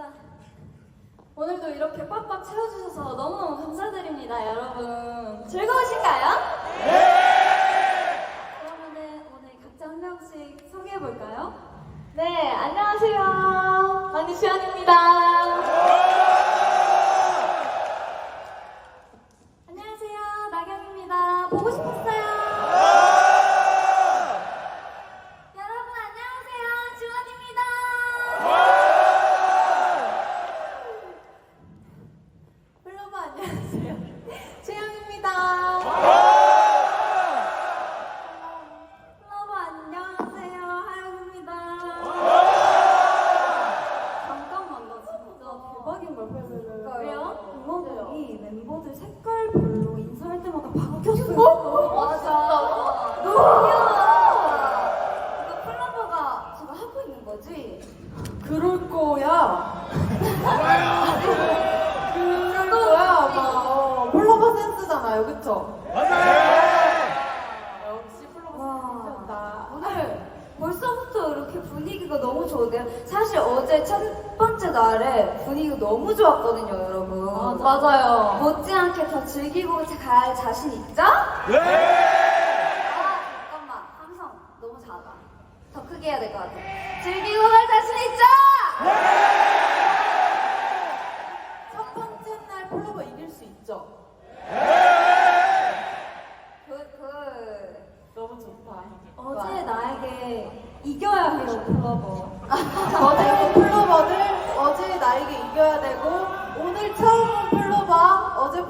진짜 오늘도 이렇게 빡빡 채워주셔서 너무너무 감사드립니다, 여러분. 즐거우신가요? 네! 그러면은 오늘 각자 한 명씩 소개해볼까요? 네, 안녕하세요. 만니시안입니다. 보여줘요. 왜요? 응원봉이 멤버들 색깔별로 인사할 때마다 바뀌었어요. 어? 맞아. 너무 귀여워. 이거 플로버가 지금 하고 있는 거지? 그럴 거야. 그럴 거야, 아마. 어, 플로버 센스잖아요, 그쵸? 역시 플로버 와, 센스였다. 오늘 벌써부터 이렇게 분위기가 너무 좋은데요. 사실 어제 첫 날에 분위기가 너무 좋았거든요, 여러분. 맞아요. 못지않게 더 즐기고 갈 자신 있죠? 네! 아, 잠깐만. 함성 너무 작아. 더 크게 해야 될 것 같아. 즐기고 갈 자신 있죠? 첫 번째 날 플로버 이길 수 있죠? 그, 그. 너무 좋다. 어제 나에게 이겨야 해요, 플러버. 어제 플로버들 어제 나에게 이겨야 되고 오늘 처음 온 플로버 어제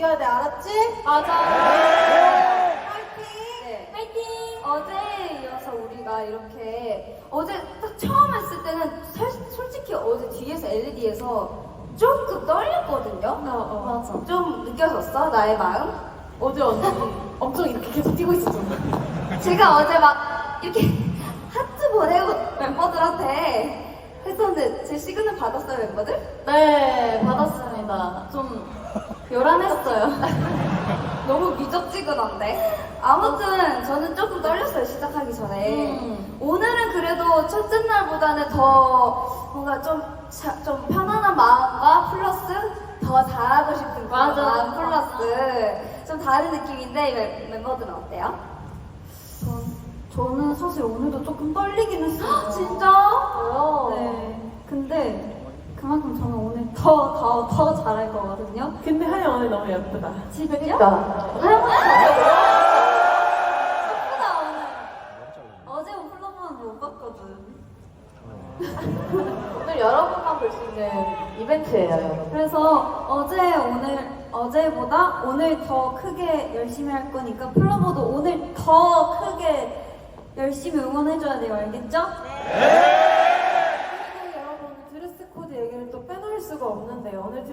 이겨야 돼 알았지? 맞아. 파이팅! 네. 파이팅! 어제에 이어서 우리가 이렇게 어제 딱 처음 했을 때는 살, 솔직히 어제 뒤에서 LED에서 조금 떨렸거든요. 어, 맞아. 좀 느껴졌어 나의 마음? 어제 언니 엄청 이렇게 계속 뛰고 있었잖아. 제가 어제 막 이렇게 하트 보내고 멤버들한테 했었는데 제 시그널 받았어요 멤버들? 네 받았습니다. 좀 요란했어요. 너무 미적지근한데. 아무튼 저는 조금 떨렸어요 시작하기 전에. 음. 오늘은 그래도 첫째 날보다는 더 뭔가 좀, 자- 좀 편안한 마음과 플러스 더 잘하고 싶은 그런 맞아. 마음 플러스 좀 다른 느낌인데 멤- 멤버들은 어때요? 저는 사실 오늘도 조금 떨리긴 했어요. 진짜? 네. 근데 그만큼 저는 오늘 더, 더, 더 잘할 거거든요. 근데 하영 오늘 너무 예쁘다. 지금요? 그러니까. 하영아 예쁘다 오늘. 어제 온 플러버는 못 봤거든. 오늘 여러분만 볼 수 있는 이벤트예요, 여러분. 그래서 어제 오늘 어제보다 오늘 더 크게 열심히 할 거니까 플러버도 오늘 더 크게 열심히 응원해줘야 돼요. 알겠죠? 그리고 여러분 드레스 코드 얘기를 또 빼놓을 수가 없는데요. 오늘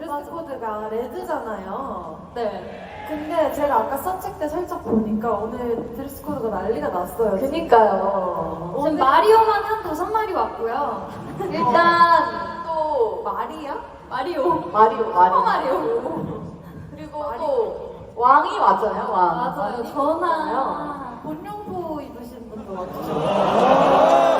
코드가 레드잖아요. 네. 근데 제가 아까 서책 때 살짝 보니까 오늘 드레스 코드가 난리가 났어요. 그니까요. 지금 마리오만 한 다섯 마리 왔고요. 일단 또 말이야? 마리오. 마리오, 마리오. 슈퍼 마리오. 그리고 또 왕이 왔잖아요, 왕. 맞아요. 전화. 본용포 입으신 분도 와주셨고.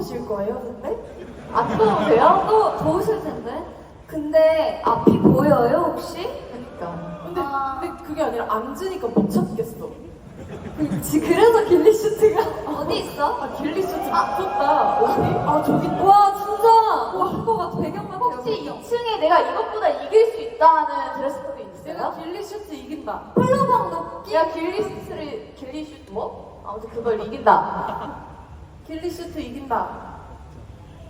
보실 거예요, 근데? 안 떠오세요? 또 좋으실 텐데. 근데 앞이 보여요, 혹시? 그니까. 근데, 아. 근데 그게 아니라 앉으니까 못 찾겠어. 그래서 길리 슈트가 어디 있어? 아, 길리 슈트 미쳤다. 어디? 아, 저기. 와, 진짜. 와, 그거가 배경 같아요. 혹시 배경. 2층에 내가 이것보다 이길 수 있다는 드레스 코드 내가 있어요? 길리 슈트 이긴다. 플로방 높기. 내가 길리 슈트를, 길리 슈트 뭐? 아무튼 그걸 이긴다. 길리 슈트 이긴다.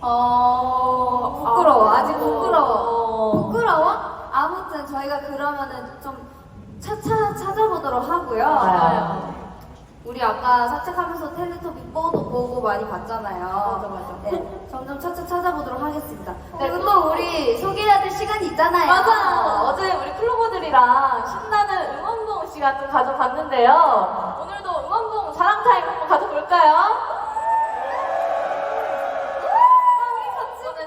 어, 부끄러워. 아, 아직 부끄러워. 어. 부끄러워? 아무튼 저희가 그러면은 좀 차차 찾아보도록 하고요. 맞아요. 우리 아까 사책하면서 텔레토비 뽀도 보고 많이 봤잖아요. 맞아, 맞아. 네, 점점 차차 찾아보도록 하겠습니다. 그리고 또 우리 소개해야 될 시간이 있잖아요. 맞아요. 어제 우리 클로버들이랑 신나는 응원봉 시간 또 가져봤는데요. 오늘도 자랑 타임 한번 가져볼까요?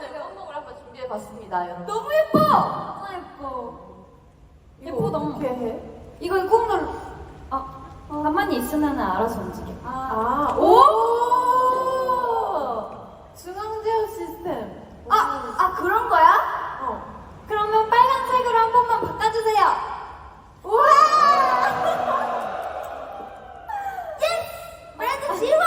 이번에는 운동을 한번 준비해봤습니다, 여러분. 너무 예뻐! 진짜 예뻐. 예쁘다. 어떻게 해? 이거 꾹 눌러. 아, 가만히 있으면 알아서 움직여. 아, 오! 오! 중앙 제어 시스템. 아, 아, 그런 거야? 어. 그러면 빨간색으로 한 번만 바꿔주세요. 우와! 예스! 브랜드 지원!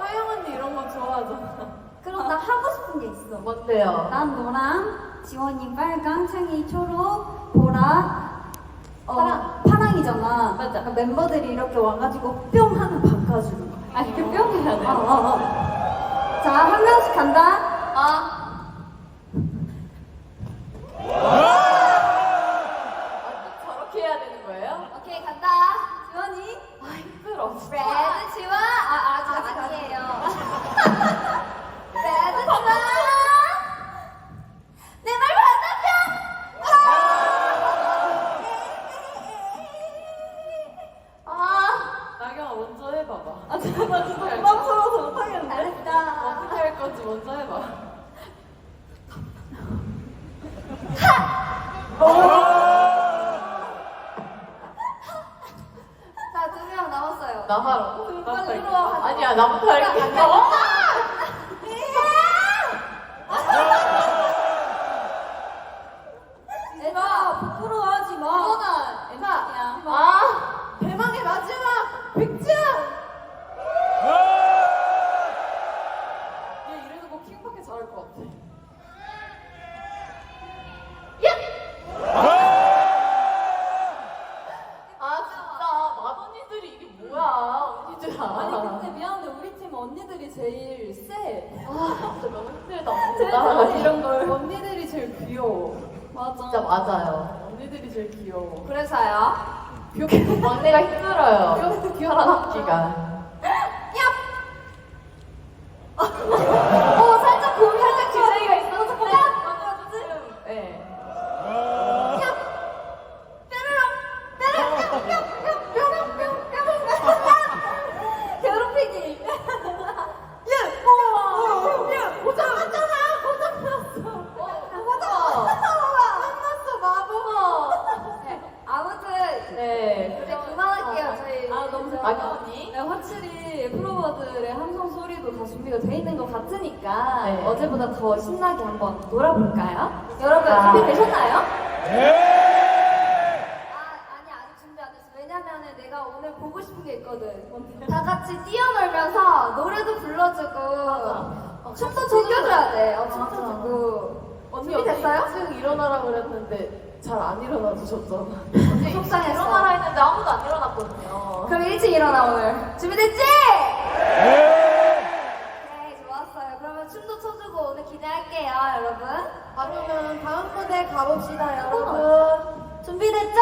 하영 언니 이런 거 좋아하잖아. 그럼 나 하고 싶은 게 있어. 뭔데요? 난 노랑, 지원이 빨강, 창이 초록, 보라, 어, 파랑. 파랑이잖아. 맞아. 그러니까 멤버들이 이렇게 와가지고 뿅 하면 바꿔주는 거야. 아, 이렇게 뿅 해야 돼. 어, 어, 어. 자, 한 명씩 간다. 나부터. 야, 어? 애가 부끄러워하지 마. 이거는 애가 아, 대망의 마지막 백지야. 얘 이래놓고 킹밖에 잘할 것 같아. 아, 진짜. 맏언니들이 이게 뭐야, 언니들아. 아니 근데 미안한데 우리 팀 언니들이 제일 세. 아, 진짜 너무 힘들다. 제일 나 잘해, 이런 걸. 언니들이 제일 귀여워. 맞아. 진짜 맞아요. 언니들이 제일 귀여워. 그래서요. 막내가 힘들어요. 살아남기가. 어 살짝 고민 살짝 기대가 있어서 그래. 맞지? 네. 괴롭히기. 고장났잖아. 고장났어. 끝났어 마법. 네, 아무튼 네. 이제 그만할게요 저희. 아, 아니, 언니. 네, 확실히 플로버들의 함성 소리도 다 준비가 돼 있는 것 같으니까 네. 어제보다 더 신나게 한번 놀아볼까요? 여러분 아. 준비되셨나요? 아, 아니 아직 준비 안 됐어. 왜냐면은 내가 오늘 보고 싶은 게 있거든. 다 같이 뛰어놀면서 노래도 불러주고 어, 춤도 춰줘야 돼. 어, 춤도 맞아. 추고. 언니 준비됐어요? 언니 일찍 일어나라 그랬는데 잘 안 일어나 주셨잖아. 언니 속상했어. 일어나라 했는데 아무도 안 일어났거든요. 그럼 일찍 일어나 오늘. 준비됐지? 네, 좋았어요. 그러면 춤도 춰주고 오늘 기대할게요, 여러분. 그러면 다음 무대 가봅시다 여러분. 준비됐죠?